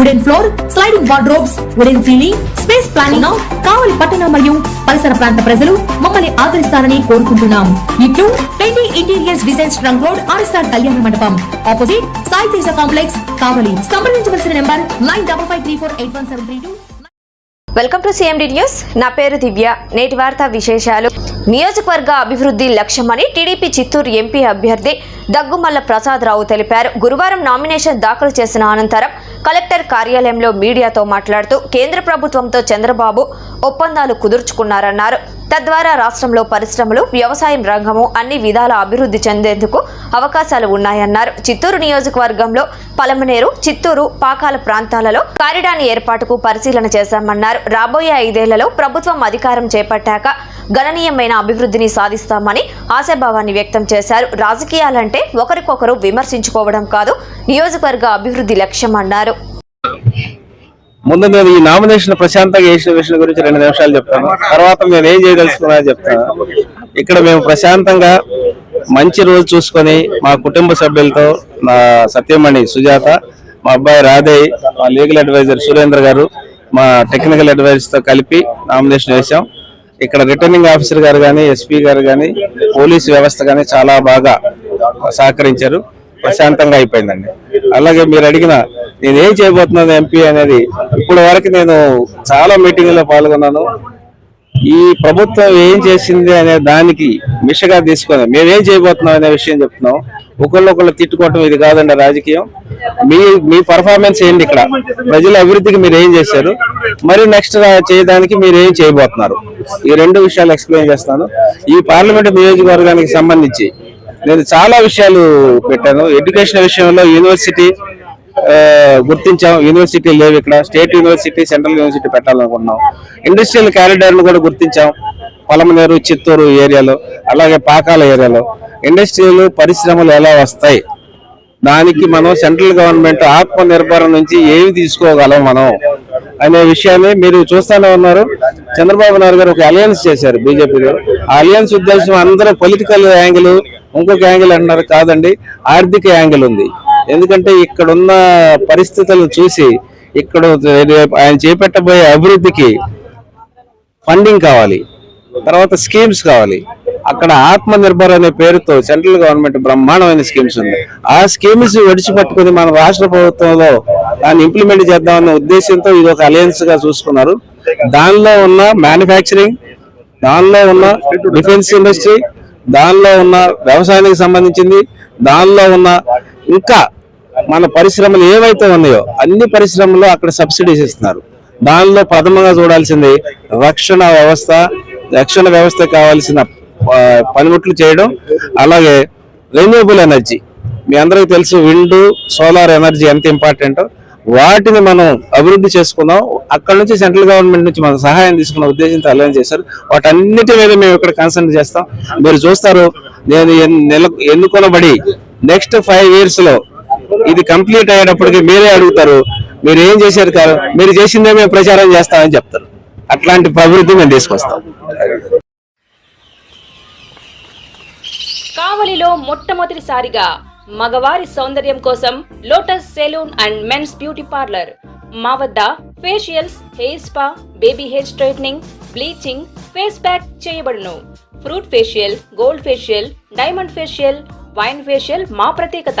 wooden floor sliding wardrobes wooden ceiling space planning Kavali పట్టణ మరియు పరిసర ప్రాంత ప్రజలు మమ్మల్ని ఆదరిస్తారని కోరుకుంటున్నాం. ఇట్లు పెండి interiors design trunk road RSR కళ్యాణ మండపం. Opposite Sai Teja complex Kavali. సంప్రదించవలసిన number nine double five three four eight one seven three two. Welcome to CMD news. నా పేరు దివ్య. నేటి వార్త విశేషాలు. నియోజకవర్గ అభివృద్ధి లక్ష్యమని టీడీపీ చిత్తూరు ఎంపీ అభ్యర్థి దగ్గుమల్ల ప్రసాద్ రావు తెలిపారు. గురువారం నామినేషన్ దాఖలు చేసిన అనంతరం కలెక్టర్ కార్యాలయంలో మీడియాతో మాట్లాడుతూ కేంద్ర ప్రభుత్వంతో చంద్రబాబు ఒప్పందాలు కుదుర్చుకున్నారన్నారు. తద్వారా రాష్ట్రంలో పరిశ్రమలు వ్యవసాయం రంగము అన్ని విధాల అభివృద్ధి చెందేందుకు అవకాశాలు ఉన్నాయన్నారు. చిత్తూరు నియోజకవర్గంలో పలమనేరు చిత్తూరు పాకాల ప్రాంతాలలో కారిడాని ఏర్పాటుకు పరిశీలన చేశామన్నారు. రాబోయే ఐదేళ్ళలో ప్రభుత్వం అధికారం చేపట్టాక గణనీయమైన అభివృద్ధిని సాధిస్తామని ఆశాభావాన్ని వ్యక్తం చేశారు. రాజకీయాలంటే ఒకరికొకరు విమర్శించుకోవడం కాదు నియోజకవర్గ అభివృద్ధి లక్ష్యం అన్నారు. ముందు నేను ఈ నామినేషన్ ప్రశాంతంగా వేసిన విషయం గురించి రెండు నిమిషాలు చెప్తాను. తర్వాత మేము ఏం చేయదలుచుకున్నా చెప్తాను. ఇక్కడ మేము ప్రశాంతంగా మంచి రోజు చూసుకొని మా కుటుంబ సభ్యులతో నా సత్యమణి సుజాత మా అబ్బాయి రాధయ్ మా లీగల్ అడ్వైజర్ సురేంద్ర గారు మా టెక్నికల్ అడ్వైజర్స్తో కలిపి నామినేషన్ వేసాం ఇక్కడ రిటర్నింగ్ ఆఫీసర్ గారు కానీ ఎస్పీ గారు కానీ పోలీస్ వ్యవస్థ కానీ చాలా బాగా సహకరించారు. ప్రశాంతంగా అయిపోయిందండి. అలాగే మీరు అడిగిన నేను ఏం చేయబోతున్నాను ఎంపీ అనేది ఇప్పటి వరకు నేను చాలా మీటింగ్లో పాల్గొన్నాను. ఈ ప్రభుత్వం ఏం చేసింది అనే దానికి మిషగా తీసుకొని మేమేం చేయబోతున్నాం అనే విషయం చెప్తున్నాం. ఒకళ్ళొకళ్ళు తిట్టుకోవటం ఇది కాదండి రాజకీయం. మీ మీ పర్ఫార్మెన్స్ ఏంటి ఇక్కడ? ప్రజల అభివృద్ధికి మీరు ఏం చేశారు? మరి నెక్స్ట్ చేయడానికి మీరు ఏం చేయబోతున్నారు? ఈ రెండు విషయాలు ఎక్స్ప్లెయిన్ చేస్తాను. ఈ పార్లమెంట్ నియోజకవర్గానికి సంబంధించి నేను చాలా విషయాలు పెట్టాను. ఎడ్యుకేషన్ విషయంలో యూనివర్సిటీ గుర్తించాం. యూనివర్సిటీ లేవు ఇక్కడ. స్టేట్ యూనివర్సిటీ సెంట్రల్ యూనివర్సిటీ పెట్టాలనుకున్నాం. ఇండస్ట్రియల్ క్యారిడార్ను కూడా గుర్తించాం. పొలమనేరు చిత్తూరు ఏరియాలో అలాగే పాకాల ఏరియాలో. ఇండస్ట్రీలు పరిశ్రమలు ఎలా వస్తాయి? దానికి మనం సెంట్రల్ గవర్నమెంట్ ఆత్మ నిర్భర నుంచి ఏమి తీసుకోగలం మనం? అనే విషయాన్ని మీరు చూస్తూనే ఉన్నారు. చంద్రబాబు నాయుడు గారు ఒక అలయన్స్ చేశారు బీజేపీలో. ఆ అలయన్స్ ఉద్దేశం అందరూ పొలిటికల్ యాంగిల్ ఇంకొక యాంగిల్ అంటున్నారు. కాదండి ఆర్థిక యాంగిల్ ఉంది. ఎందుకంటే ఇక్కడ ఉన్న పరిస్థితులను చూసి ఇక్కడ ఆయన చేపట్టబోయే అభివృద్ధికి ఫండింగ్ కావాలి తర్వాత స్కీమ్స్ కావాలి. అక్కడ ఆత్మ నిర్భర్ అనే పేరుతో సెంట్రల్ గవర్నమెంట్ బ్రహ్మాండమైన స్కీమ్స్ ఉంది. ఆ స్కీమ్స్ విడిచిపెట్టుకుని మన రాష్ట్ర ప్రభుత్వంలో దాన్ని ఇంప్లిమెంట్ చేద్దామనే ఉద్దేశంతో ఇది ఒక అలయన్స్గా చూసుకున్నారు. దానిలో ఉన్న మ్యానుఫ్యాక్చరింగ్ దానిలో ఉన్న డిఫెన్స్ ఇండస్ట్రీ దానిలో ఉన్న వ్యవసాయానికి సంబంధించింది దానిలో ఉన్న ఇంకా మన పరిశ్రమలు ఏవైతే ఉన్నాయో అన్ని పరిశ్రమలు అక్కడ సబ్సిడీస్ ఇస్తున్నారు దానిలో ప్రథమంగా చూడాల్సింది రక్షణ వ్యవస్థ రక్షణ వ్యవస్థ కావాల్సిన పనిముట్లు చేయడం అలాగే రెన్యూబుల్ ఎనర్జీ మీ అందరికీ తెలుసు విండ్ సోలార్ ఎనర్జీ ఎంత ఇంపార్టెంటో వాటిని మనం అభివృద్ధి చేసుకుందాం. అక్కడ నుంచి సెంట్రల్ గవర్నమెంట్ నుంచి మనం సహాయం తీసుకున్న ఉద్దేశంతో అలైన్ చేశారు. వాటన్నిటి మీద మేము ఇక్కడ కన్సర్న్ చేస్తాం. మీరు చూస్తారు నేను ఎన్- నెల ఎన్నుకొనబడి నెక్స్ట్ ఫైవ్ ఇయర్స్లో ఇది కంప్లీట్ అయ్యేటప్పటికి మీరే అడుగుతారు. మీరు ఏం చేశారు కాదు మీరు చేసిందే మేము ప్రచారం చేస్తామని చెప్తారు. అట్లాంటి ప్రవృత్తి మేము తీసుకొస్తాం. కావలిలో మొట్టమొదటిసారిగా మగవారి సౌందర్యం కోసం lotus salon and men's beauty parlour మా వద్ద facials hair spa baby hair straightening bleaching face pack చేయబడును. Fruit facial gold facial diamond facial wine facial మా ప్రత్యేకత.